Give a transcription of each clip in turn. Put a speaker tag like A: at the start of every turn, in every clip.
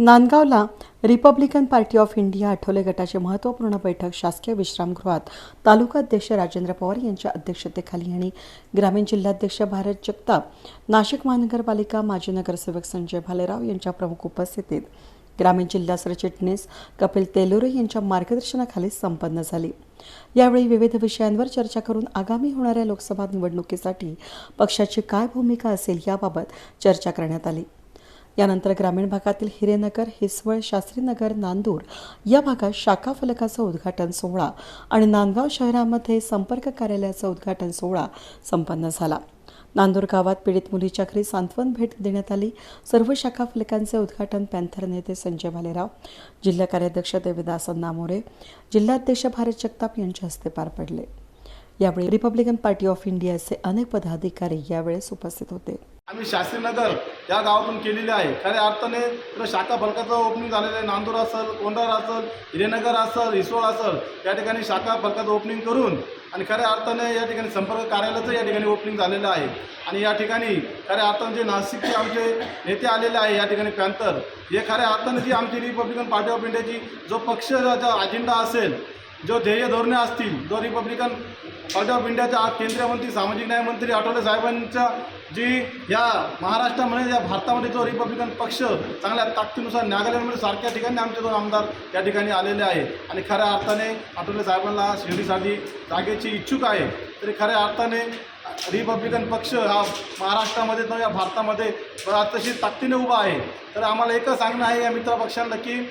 A: नांदगावला Republican Party of India Athawale गटाची महत्त्वपूर्ण बैठक शासकीय विश्रामगृहात तालुका अध्यक्ष राजेंद्र पवार यांच्या अध्यक्षतेखाली आणि ग्रामीण जिल्हाध्यक्ष भारत जगताप नाशिक महानगरपालिका माजी नगरसेवक संजय भालेराव यांच्या प्रमुख उपस्थितीत ग्रामीण जिल्हा सरचिटणीस कपिल तेलोरे यांच्या मार्गदर्शनाखाली संपन्न झाली. यावेळी विविध विषयांवर चर्चा करून आगामी होणाऱ्या लोकसभा निवडणुकीसाठी पक्षाची काय भूमिका असेल याबाबत चर्चा करण्यात आली. यानंतर ग्रामीण भागातील हिरेनगर हिसवळ शास्त्रीनगर नांदूर या भागात शाखा फलकाचा उद्घाटन सोहळा आणि नांदगाव शहरामध्ये संपर्क कार्यालयाचा उद्घाटन सोहळा संपन्न झाला. नांदूर गावात पीडित मुलीच्या घरी सांत्वन भेट देण्यात आली. सर्व शाखा फलकांचे उद्घाटन पॅन्थर नेते संजय भालेराव जिल्हा कार्याध्यक्ष देवीदास नामोरे जिल्हाध्यक्ष भारत जगताप यांच्या हस्ते पार पडले. यावेळी रिपब्लिकन पार्टी ऑफ इंडियाचे अनेक पदाधिकारी यावेळेस उपस्थित होते.
B: आम्ही शास्त्रीनगर या गावातून केलेली आहे. खऱ्या अर्थाने तर शाखा फलकाचं ओपनिंग झालेलं आहे. नांदूर असेल कोंढार असेल हिरेनगर असेल हिसोळ असेल या ठिकाणी शाखा फलकाचं ओपनिंग करून आणि खऱ्या अर्थाने या ठिकाणी संपर्क कार्यालयाचं या ठिकाणी ओपनिंग झालेलं आहे. आणि या ठिकाणी खऱ्या अर्थाने जे नाशिकचे आमचे नेते आलेले आहे या ठिकाणी पॅन्थर हे खऱ्या अर्थाने जी आमची रिपब्लिकन पार्टी ऑफ इंडियाची जो पक्षाचा अजेंडा असेल जो ध्येय धोरणे असतील जो रिपब्लिकन आउट ऑफ इंडियाच्या आज केंद्रीय मंत्री सामाजिक न्याय मंत्री आठवले साहेबांच्या जी या महाराष्ट्रामध्ये या भारतामध्ये जो रिपब्लिकन पक्ष चांगल्या ताकदीनुसार नागालँडमध्ये सारख्या ठिकाणी आमचे दोन आमदार या ठिकाणी आलेले आहे. आणि खऱ्या अर्थाने आठवले साहेबांना शिर्डीसाठी जागेची इच्छुक आहे. तरी खऱ्या अर्थाने रिपब्लिकन पक्ष हा महाराष्ट्रामध्ये या भारतामध्ये तशी ताकदीने उभा आहे. तर आम्हाला एकच सांगणं आहे या मित्र पक्षांना की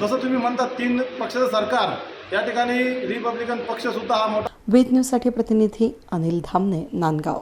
B: जसं तुम्ही म्हणता तीन पक्षाचं सरकार या ठिकाणी रिपब्लिकन पक्षसुद्धा हा मोठा
A: वेद न्यूजसाठी प्रतिनिधी अनिल धामणे नांदगाव.